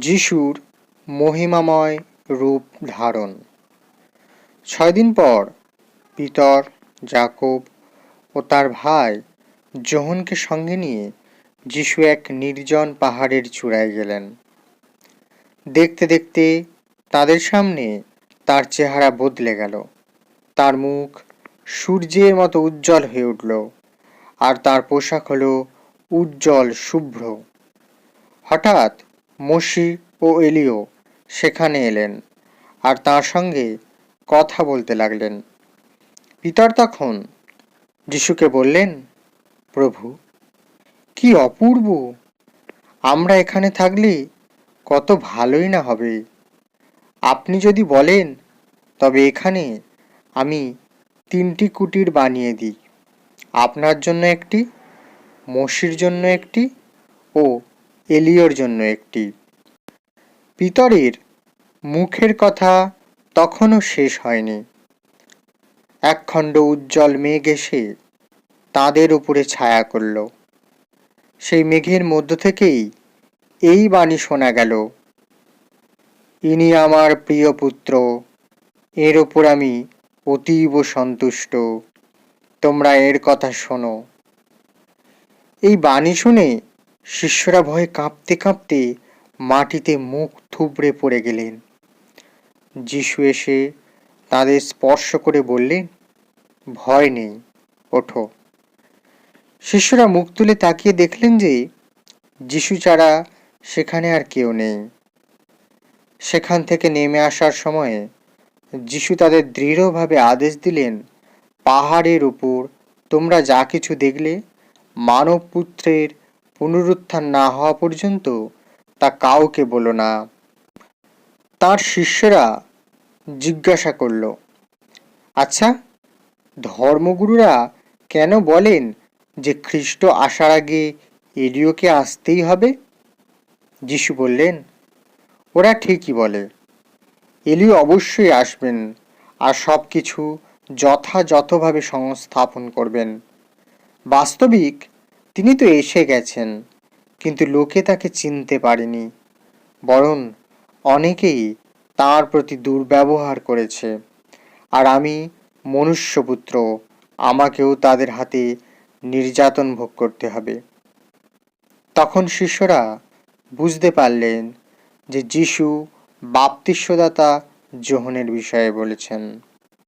যিশুর মহিমাময় রূপ ধারণ। ছয় দিন পর পিতর জাকব ও তার ভাই জোহনকে সঙ্গে নিয়ে যিশু এক নির্জন পাহাড়ের চূড়ায় গেলেন। দেখতে দেখতে তাদের সামনে তার চেহারা বদলে গেল। তার মুখ সূর্যের মতো উজ্জ্বল হয়ে উঠল আর তার পোশাক হলো উজ্জ্বল, শুভ্র। হঠাৎ মসি ও এলিও সেখানে এলেন আর তার সঙ্গে কথা বলতে লাগলেন। পিতর তখন যিশুকে বললেন, প্রভু, কি অপূর্ব! আমরা এখানে থাকলে কত ভালোই না হবে। আপনি যদি বলেন, তবে এখানে আমি তিনটি কুটির বানিয়ে দিই। আপনার জন্য একটি, মসির জন্য একটি ও এলিওর জন্য একটি। পিতরের মুখের কথা তখনও শেষ হয়নি। একখণ্ড উজ্জ্বল মেঘ এসে তাদের উপরে ছায়া করল। সেই মেঘের মধ্য থেকেই এই বাণী শোনা গেল, ইনি আমার প্রিয় পুত্র, এর ওপর আমি অতীব সন্তুষ্ট। তোমরা এর কথা শোনো। এই বাণী শুনে শিষ্যরা ভয়ে কাঁপতে কাঁপতে মাটিতে মুখ থুবড়ে পড়ে গেলেন। যিশু এসে তাদের স্পর্শ করে বললেন, ভয় নেই, ওঠো। শিষ্যরা মুখ তুলে তাকিয়ে দেখলেন যে যিশু ছাড়া সেখানে আর কেউ নেই। সেখান থেকে নেমে আসার সময়ে যিশু তাদের দৃঢ়ভাবে আদেশ দিলেন, পাহাড়ের উপর তোমরা যা কিছু দেখলে মানব পুত্রের পুনরুত্থান না হওয়া পর্যন্ত তা কাউকে বলো না। তার শিষ্যরা জিজ্ঞাসা করল আচ্ছা ধর্মগুরুরা কেন বলেন যে খ্রিস্ট আসার আগে এলিওকে আসতেই হবে? যিশু বললেন, ওরা ঠিকই বলে। এলিও অবশ্যই আসবেন আর সব কিছু যথাযথভাবে সংস্থাপন করবেন। বাস্তবিক তিনি তো এসে গেছেন, কিন্তু লোকে তাকে চিনতে পারেনি, বরং অনেকেই তার প্রতি দুর্ব্যবহার করেছে। আর আমি মনুষ্যপুত্র, আমাকেও তাদের হাতে নির্যাতন ভোগ করতে হবে। তখন শিষ্যরা বুঝতে পারলেন যে যিশু বাপ্তিস্বদাতা যোহনের বিষয়ে বলেছেন।